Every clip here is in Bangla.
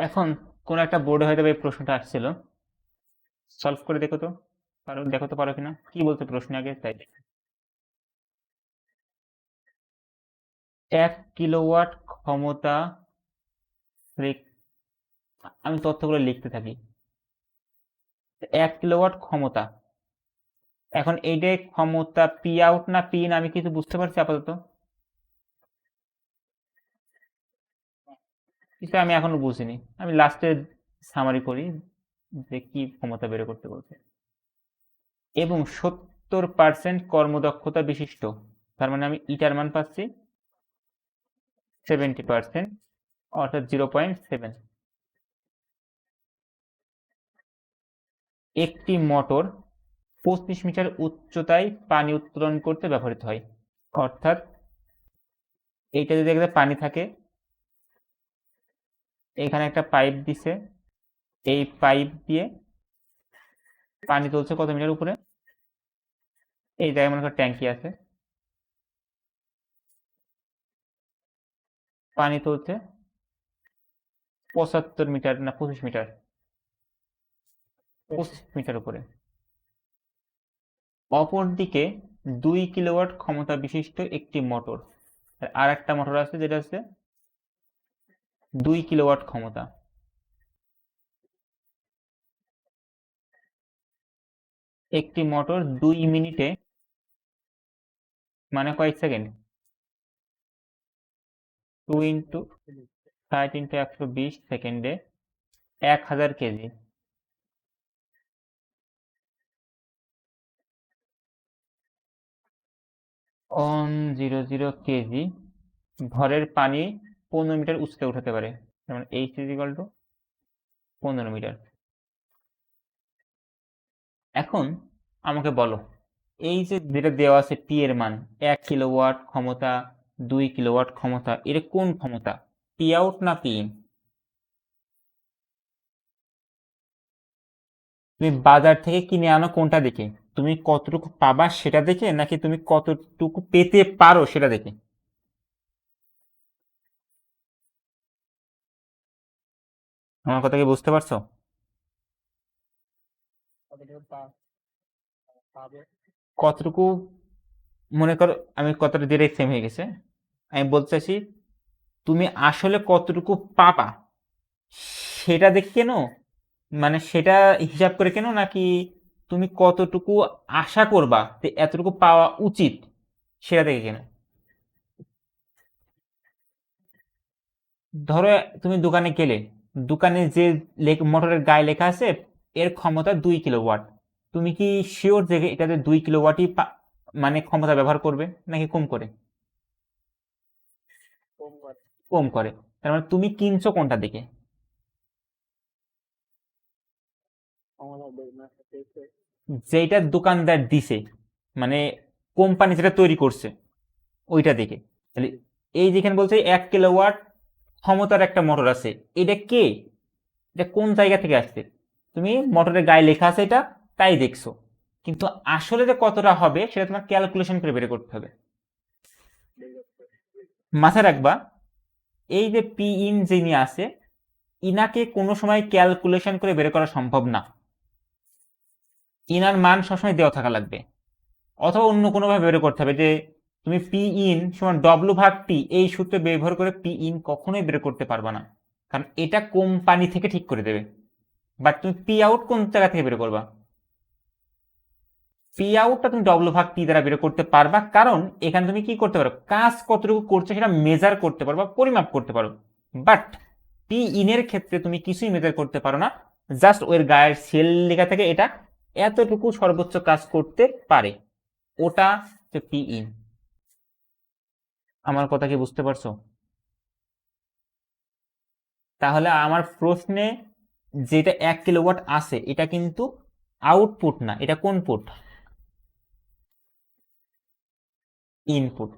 এখন কোন একটা বোর্ডে হয়তো এই প্রশ্নটা আসছিল। সলভ করে দেখো তো। পারো, দেখো তো পারো কিনা। কি বলতে প্রশ্ন আগে? তাই। এক কিলোওয়াট ক্ষমতা আমি তথ্যগুলো লিখতে থাকি। এক কিলোওয়াট ক্ষমতা। এখন এইটাই ক্ষমতা পি আউট না পি আমি কিছু বুঝতে পারছি আপাতত। কিছু আমি এখনও বুঝিনি। আমি লাস্টে সামারি করি যে কি ক্ষমতা বের করতে বলছে। এবং সত্তর পার্সেন্ট কর্মদক্ষতা বিশিষ্ট, তার মানে আমি ইটার মান পাচ্ছি সেভেন্টি পার্সেন্ট অর্থাৎ জিরো পয়েন্ট সেভেন একটি মোটর পঁচিশ মিটার উচ্চতায় পানি উত্তোলন করতে ব্যবহৃত হয়। অর্থাৎ এইটা যদি একটা পানি থাকে এখানে একটা পাইপ দিছে। এই পাইপ দিয়ে পানি তুলছে কত মিটার উপরে? এই জায়গায় মনে করো ট্যাঙ্কি আছে। পানি তুলছে পঁচাত্তর মিটার না পঁচিশ মিটার। পঁচিশ মিটার উপরে। অপরদিকে দুই কিলোওয়াট ক্ষমতা বিশিষ্ট একটি মোটর। আর একটা মোটর আছে যেটা আছে দুই কিলোওয়াট ক্ষমতা। একটি মোটর দুই মিনিটে মানে কয়েক সেকেন্ড। টু ইন্টু ষাট ইন্টু একশো বিশ সেকেন্ডে এক হাজার KG. On zero zero KG. ভরের পানি পনেরো মিটার উঁচুতে উঠাতে পারে। যেমন এইচ ইজিকাল টু পনেরো মিটার। এখন আমাকে বলো, এই যে যেটা দেওয়া আছে পি এর মান, এক কিলোওয়াট ক্ষমতা, দুই কিলোওয়াট ক্ষমতা এটা কোন ক্ষমতা? পি আউট না পি ইন তুমি বাজার থেকে কিনে আনো কোনটা দেখে? তুমি কতটুকু পাবা সেটা দেখে, নাকি তুমি কতটুকু পেতে পারো সেটা দেখে? আমার কথা কি বুঝতে পারছ? কতটুকু মনে করো আমি কতটা ডিরেক্ট সেম হয়ে গেছে। আমি বলতে চাইছি, তুমি আসলে কতটুকু পাবা? সেটা দেখে কেন? মানে সেটা হিসাব করে কেন? নাকি তুমি কতটুকু আশা করবা যে এতটুকু পাওয়া উচিত? সেটা দেখে কেন? ধরো তুমি দোকানে গেলে দোকানে যে মোটরের গায়ে লেখা আছে এর ক্ষমতা দুই কিলোওয়াট। তুমি কি শিওর যে এটাতে দুই কিলোওয়াটই মানে ক্ষমতা ব্যবহার করবে নাকি কম করে? কম করে। তার মানে তুমি কিনছো কোনটা দেখে? যেটা দোকানদার দিছে মানে কোম্পানি যেটা তৈরি করছে ওইটা দেখে। তাহলে এই যেখানে বলছে এক কিলোওয়াট ক্ষমতার একটা মোটর আছে। এটা কে? এটা কোন জায়গা থেকে আসছে? তুমি মোটরের গায়ে লেখা আছে এটা, তাই দেখছ। কিন্তু আসলে যে কতটা হবে, সেটা তোমার ক্যালকুলেশন করে বের করতে হবে। মাথায় রাখবা, এই যে পি ইন যিনি আছে, ইনাকে কোনো সময় ক্যালকুলেশন করে বের করা সম্ভব না। ইনার মান সবসময় দেওয়া থাকা লাগবে। অথবা অন্য কোনোভাবে বের করতে হবে যে তুমি পি ইন সমান ডব্লু ভাগ টি এই সূত্র ব্যবহার করে পি ইন কখনোই বের করতে পারবা না। কারণ এটা কোম্পানি থেকে ঠিক করে দেবে। বাট তুমি পি আউট কোন জায়গা থেকে বের করবা? পি আউটটা তুমি ডব্লু ভাগ টি দ্বারা বের করতে পারবা। কারণ এখানে তুমি কি করতে পারো? কাজ কতটুকু করছে সেটা মেজার করতে পারো বা পরিমাপ করতে পারো। বাট পি ইনের ক্ষেত্রে তুমি কিছুই মেজার করতে পারো না। জাস্ট ওর গায়ের সেল লেখা থেকে এটা এতটুকু সর্বোচ্চ কাজ করতে পারে। ওটা পি ইন আমার কথা কি বুঝতে পারছ? তাহলে আমার প্রশ্নে যেটা এক কিলোওয়াট আছে, এটা কিন্তু আউটপুট না, এটা কোন পুট ইনপুট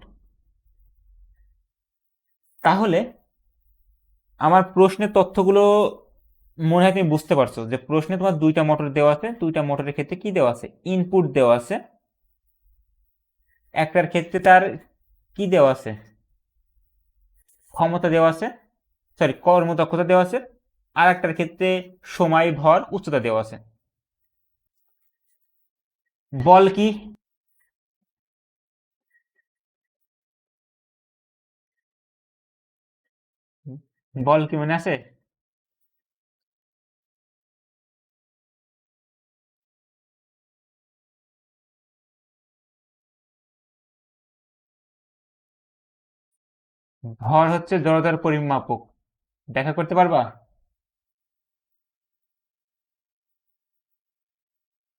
তাহলে আমার প্রশ্নের তথ্যগুলো মনে হয় তুমি বুঝতে পারছ যে প্রশ্নে তোমার দুইটা মোটর দেওয়া আছে, দুইটা মোটরের ক্ষেত্রে কি দেওয়া আছে? ইনপুট দেওয়া আছে। একটার ক্ষেত্রে তার কি দেওয়া আছে? ক্ষমতা দেওয়া আছে সরি কর্মদক্ষতা দেওয়া আছে আর একটার ক্ষেত্রে সময়, ভর, উচ্চতা দেওয়া আছে। বল কি? বল কি মনে আছে? ভর হচ্ছে জড়তার পরিমাপক। দেখা করতে পারবা?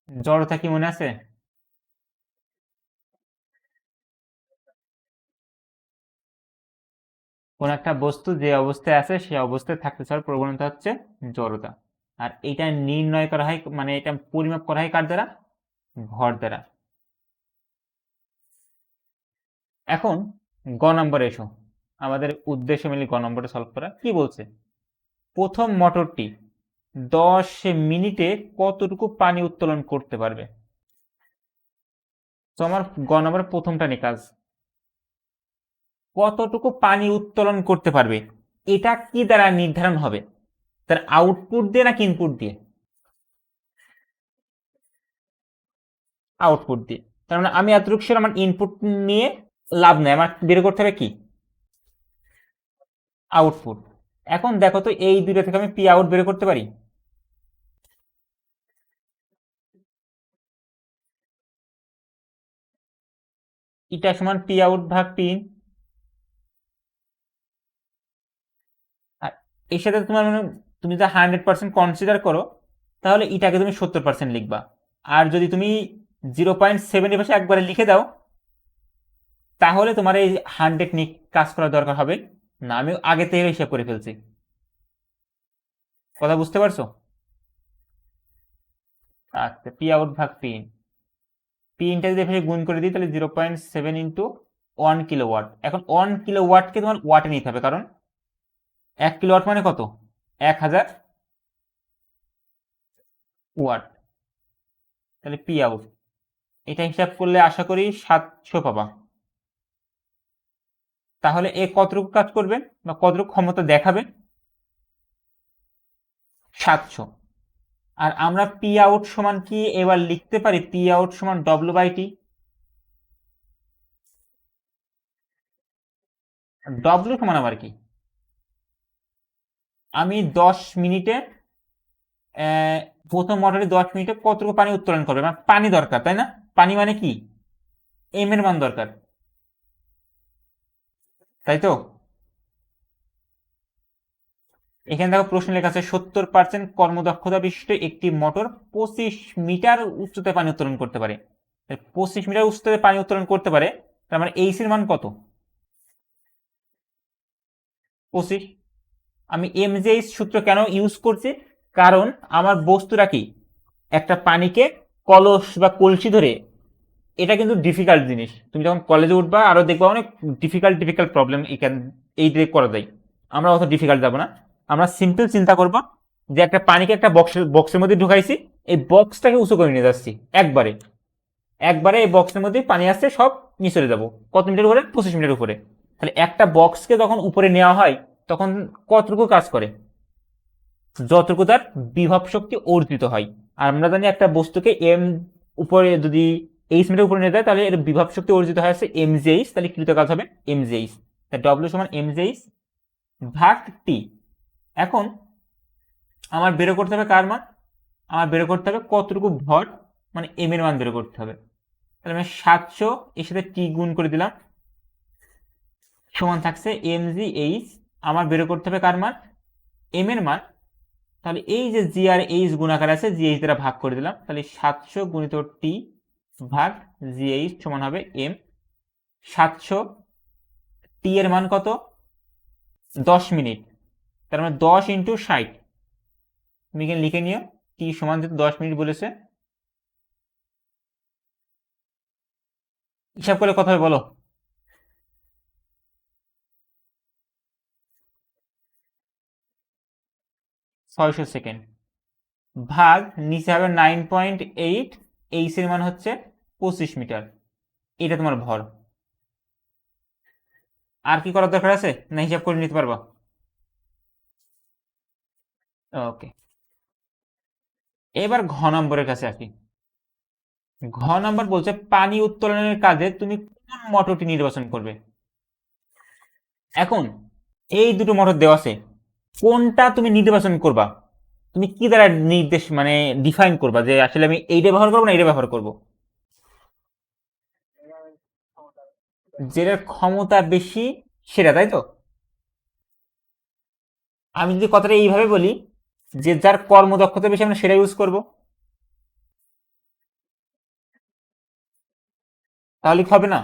জড়তা কি মনে আছে? কোন একটা বস্তু যে অবস্থায় আছে সেই অবস্থায় থাকতে চাওয়ার প্রবণতা হচ্ছে জড়তা। আর এটা নির্ণয় করা হয় মানে এটা পরিমাপ করা হয় কার দ্বারা? ভর দ্বারা। এখন গ নম্বরে এসো। আমাদের উদ্দেশ্য মিলে গ নম্বরটা সলভ করা। কি বলছে? প্রথম মোটরটি দশ মিনিটে কতটুকু পানি উত্তোলন করতে পারবে? তো আমার গ নম্বর প্রথমটা নিয়ে কাজ। কতটুকু পানি উত্তোলন করতে পারবে? এটা কি দ্বারা নির্ধারণ হবে? তার আউটপুট দিয়ে নাকি ইনপুট দিয়ে? আউটপুট দিয়ে। তার মানে আমি এতটুকু আমার ইনপুট নিয়ে লাভ নেই। আমার বের করতে হবে কি? আউটপুট এখন দেখো তো এই দুটো থেকে আমি পি আউট বের করতে পারি? এটা সমান পি আউট ভাগ পি আর এর সাথে তোমার মানে তুমি যদি হান্ড্রেড পার্সেন্ট কনসিডার করো, তাহলে এটাকে তুমি সত্তর পার্সেন্ট লিখবা। আর যদি তুমি জিরো পয়েন্ট সেভেন পাশে একবারে লিখে দাও, তাহলে তোমার এই হান্ড্রেড নিয়ে কাজ করার দরকার হবে না আমি আগে থেকে হিসাব করে ফেলছি। কথা বুঝতে পারছ? আচ্ছা পি আউট ভাগ পি ইন পি ইনটা যদি এখানে গুণ করে দিই, তাহলে zero point seven into one kilowatt এখন ওয়ান কিলো ওয়াটকে তোমার ওয়াটে নিতে হবে, কারণ এক কিলো ওয়াট মানে কত? এক হাজার ওয়াট তাহলে পি আউট এটা হিসাব করলে আশা করি সাতশো পাবা। তাহলে এ কতটুকু কাজ করবে বা কতটুকু ক্ষমতা দেখাবে? সাতশো। আর আমরা পি আউট সমান কি এবার লিখতে পারি? পি আউট সমান ডব্লু বাই টি ডব্লু সমান আবার কি? আমি দশ মিনিটে প্রথম মোটরে দশ মিনিটে কতটুকু পানি উত্তোলন করবে? মানে পানি দরকার, তাই না? পানি মানে কি? এম এর মান দরকার। তাই তো এখানে দেখো প্রশ্ন লেখা আছে, সত্তর পার্সেন্ট কর্মদক্ষতা বিশিষ্ট একটি মোটর পঁচিশ মিটার উচ্চতায় পানি উত্তোলন করতে পারে। পঁচিশ মিটার উচ্চতায় পানি উত্তোলন করতে পারে, তার মানে এইসির মান কত? পঁচিশ। আমি এমজিএইচ সূত্র কেন ইউজ করছি? কারণ আমার বস্তুটা কি? একটা পানিকে কলস বা কলসি ধরে এটা কিন্তু ডিফিকাল্ট জিনিস। তুমি যখন কলেজে উঠবা আরও দেখবা অনেক ডিফিকাল্ট ডিফিকাল্ট প্রবলেম এখান এই দিয়ে করা যায়। আমরা অত ডিফিকাল্ট যাব না। আমরা সিম্পল চিন্তা করব যে একটা পানিকে একটা বক্সের বক্সের মধ্যে ঢুকাইছি, এই বক্সটাকে উঁচু করে নিয়ে যাচ্ছি, একবারে। একবারে এই বক্সের মধ্যে পানি আসছে, সব নিয়ে চলে যাব। কত মিটার উপরে? পঁচিশ মিটার উপরে। তাহলে একটা বক্সকে যখন উপরে নেওয়া হয়, তখন কতটুকু কাজ করে? যতটুকু তার বিভব শক্তি অর্জিত হয়। আর আমরা জানি একটা বস্তুকে এম উপরে যদি এইচ মিটার উপরে নিয়ে যায়, তাহলে এর বিভব শক্তি অর্জিত হয় হচ্ছে এমজিএইচ তাহলে কৃত কাজ হবে? এম এমজিএইচ তাই ডব্লিউ সমান এম এমজিএইচ ভাগ টি এখন আমার বেরো করতে হবে কার মান? আমার বেরো করতে হবে কতটুকু ভর? মানে এম এর মান বেরো করতে হবে। তাহলে আমি সাতশো, এর সাথে টি গুণ করে দিলাম। সমান থাকছে এম জি এইচ আমার বেরো করতে হবে কার মান? এম এর মান। তাহলে এই যে জি আর এইচ গুণাকার আছে জি এইচ দ্বারা ভাগ করে দিলাম। তাহলে সাতশো গুণিত টি ভাগ জি এইচ সমান হবে এম সাতশো টি এর মান কত? দশ মিনিট। তার মানে দশ ইন্টু ষাট। তুমি এখানে লিখে নিও টি সমান যেহেতু দশ মিনিট বলেছে। হিসাব করে কথা বলো। ছয়শো সেকেন্ড। ভাগ, নিচে হবে নাইন পয়েন্ট এইট এইচ এর মান হচ্ছে পঁচিশ মিটার। এটা তোমার ভর। আর কি করার দরকার আছে? না হিসাব করে নিতে পারবা? ওকে। এবার ঘ নম্বরের কাছে আসি। ঘ নম্বর বলছে, পানি উত্তোলনের কাজে তুমি কোন মোটরটি নির্বাচন করবে? এখন এই দুটো মোটর দেওয়া আছে। কোনটা তুমি নির্বাচন করবা? তুমি কি দ্বারা নির্দেশ মানে ডিফাইন করবা যে আসলে আমি এইটা ব্যবহার করব না এইটা ব্যবহার করব? যেটার ক্ষমতা বেশি, সেটা, তাই তো? আমি যদি কথাটা এইভাবে বলি, যে যার কর্মদক্ষতা বেশি, আমরা সেটা ইউজ করব। তাহলে হবে না?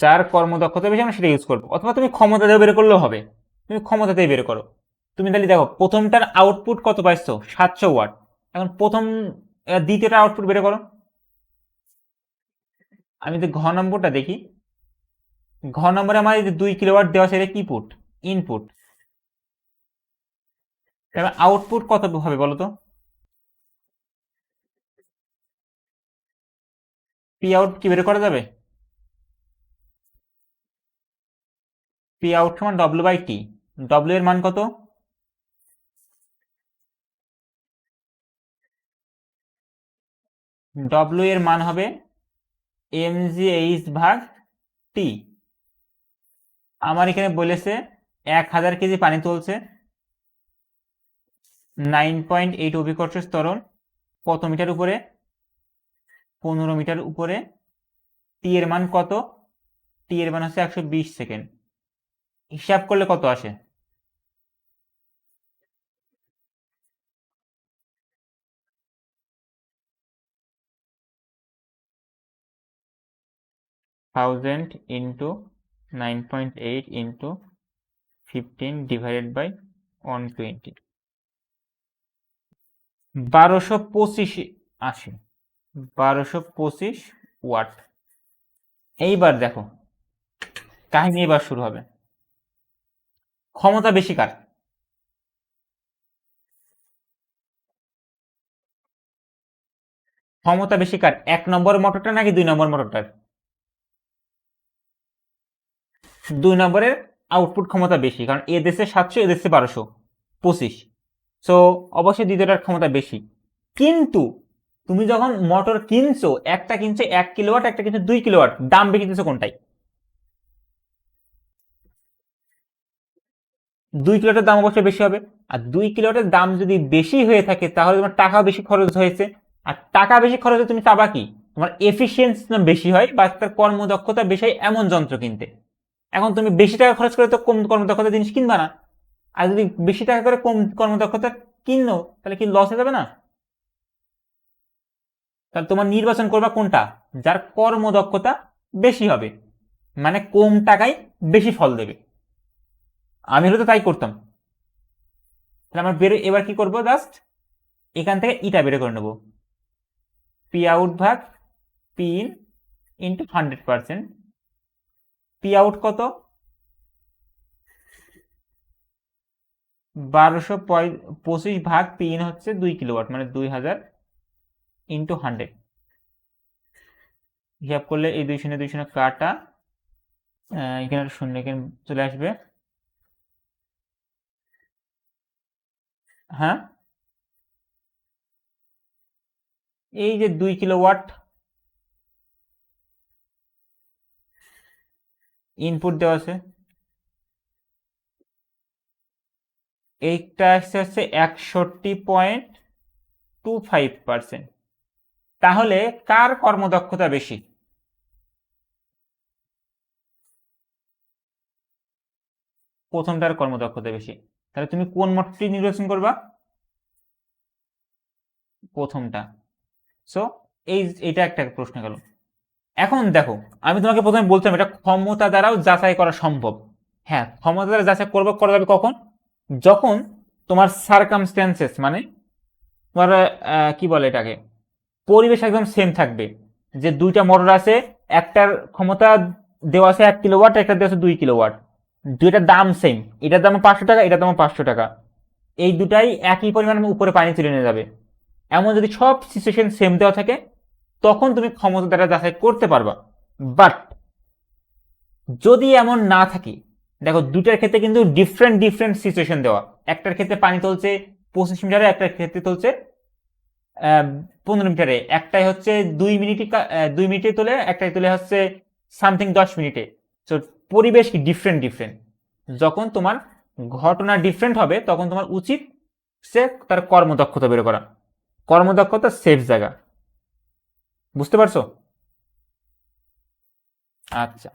যার কর্মদক্ষতা বেশি, আমরা সেটা ইউজ করব। অথবা তুমি ক্ষমতা দিয়ে বের করলেও হবে। তুমি ক্ষমতাতেই বের করো। তুমি তাহলে দেখো, প্রথমটার আউটপুট কত পাইছো? সাতশো ওয়াট এখন প্রথম দ্বিতীয়টা আউটপুট বের করো। আমি যদি ঘ নম্বরটা দেখি, ঘ নম্বরে আমার এই যে দুই কিলোওয়াট দেওয়া এটা কি পুট ইনপুট এবার আউটপুট কত হবে বলো তো? পি আউট কি বের করা যাবে? পি আউট সমান ডব্লিউ বাই টি ডব্লিউ এর মান কত? ডব্লিউ এর মান হবে এম জি এইচ ভাগ টি আমার এখানে বলেছে এক হাজার কেজি পানি তুলছে। নাইন পয়েন্ট এইট অভিকর্ষ স্তরণ কত মিটার উপরে? পনেরো মিটার উপরে। টি এর মান কত? টি এর মান হচ্ছে একশো বিশ সেকেন্ড। হিসাব করলে কত আসে? Thousand into nine point eight into fifteen divided by one twenty বারোশো পঁচিশ আসে বারোশো পঁচিশ ওয়াট। এইবার দেখো, কাহিনী এবার শুরু হবে। ক্ষমতা বেশি কার? ক্ষমতা বেশি কার? এক নম্বর মোটরটা নাকি দুই নম্বর মোটরটার? দুই নম্বরের আউটপুট ক্ষমতা বেশি, কারণ এ দেশে সাতশো, এ দেশে বারোশো, পঁচিশ। সো অবশ্যই দ্বিতীয়টার ক্ষমতা বেশি। কিন্তু তুমি যখন মোটর কিনছো, একটা কিনছো এক কিলোওয়াট একটা কিনছো দুই কিলোওয়াট দাম বেশি কিনছো কোনটাই দুই কিলোটার দাম অবশ্যই বেশি হবে। আর দুই কিলোটার দাম যদি বেশি হয়ে থাকে, তাহলে তোমার টাকা বেশি খরচ হয়েছে। আর টাকা বেশি খরচ তুমি চাবা কি? তোমার এফিসিয়েন্সি বেশি হয় বা তার কর্মদক্ষতা বেশি হয় এমন যন্ত্র কিনতে। এখন তুমি বেশি টাকা খরচ করে তো কম কর্মদক্ষতা জিনিস কিনবা না। আর যদি বেশি টাকা করে কম কর্মদক্ষতা কিনো তাহলে কি লস হয়ে যাবে না? তাহলে তোমার নির্বাচন করবা কোনটা? যার কর্মদক্ষতা বেশি হবে। মানে কম টাকায় বেশি ফল দেবে। আমি হলে তো তাই করতাম। তাহলে আমার বের, এবার কি করব জাস্ট এখান থেকে ইটা বের করে নেব। পি আউট ভাগ P in into hundred percent P out কত? বারোশো পঁচিশ ভাগ পি ইন হচ্ছে দুই কিলোওয়াট মানে দুই হাজার ইন্টু হান্ড্রেড হিসাব করলে এই দুই শূন্য দুই শূন্য কাটা এখানে শূন্য এখানে চলে আসবে। হ্যাঁ? এই যে দুই কিলোওয়াট ইনপুট দেওয়া আছে। এইটা আসছে হচ্ছে একষট্টি পয়েন্ট টু ফাইভ পার্সেন্ট। তাহলে কার কর্মদক্ষতা বেশি? প্রথমটার কর্মদক্ষতা বেশি। তাহলে তুমি কোন মোটরটি নির্বাচন করবা? প্রথমটা। সো এই এটা একটা প্রশ্ন গেল। এখন দেখো, আমি তোমাকে প্রথমে বলতাম এটা ক্ষমতা দ্বারাও যাচাই করা সম্ভব। হ্যাঁ ক্ষমতা দ্বারা যাচাই করব, করা যাবে কখন? যখন তোমার সার্কামস্ট্যান্সেস মানে তোমার কি বলে এটাকে? পরিবেশ একদম সেম থাকবে। যে দুইটা মোটর আছে, একটার ক্ষমতা দেওয়া আছে এক কিলোওয়াট একটা দেওয়া আছে দুই কিলোওয়াট দুইটার দাম সেম এটার দাম পাঁচশো টাকা, এটার দাম পাঁচশো টাকা। এই দুটাই একই পরিমাণ উপরে পানি তুলে নিয়ে যাবে। এমন যদি সব সিচুয়েশন সেম দেওয়া থাকে তখন তুমি ক্ষমতা দ্বারা যাচাই করতে পারবা। বাট যদি এমন না থাকে, দেখো দুটার ক্ষেত্রে কিন্তু ডিফারেন্ট ডিফারেন্ট সিচুয়েশন দেওয়া। একটার ক্ষেত্রে পানি তুলছে পঁচিশ মিটারে, একটার ক্ষেত্রে তুলছে পনেরো মিটারে। একটাই হচ্ছে দুই মিনিটে দুই মিনিটে তোলে, একটাই তুলে হচ্ছে সামথিং দশ মিনিটে। তো পরিবেশ কি ডিফারেন্ট ডিফারেন্ট যখন তোমার ঘটনা ডিফারেন্ট হবে, তখন তোমার উচিত সে তার কর্মদক্ষতা বের করা। কর্মদক্ষতা সেফ জায়গা। বুঝতে পারছ? আচ্ছা।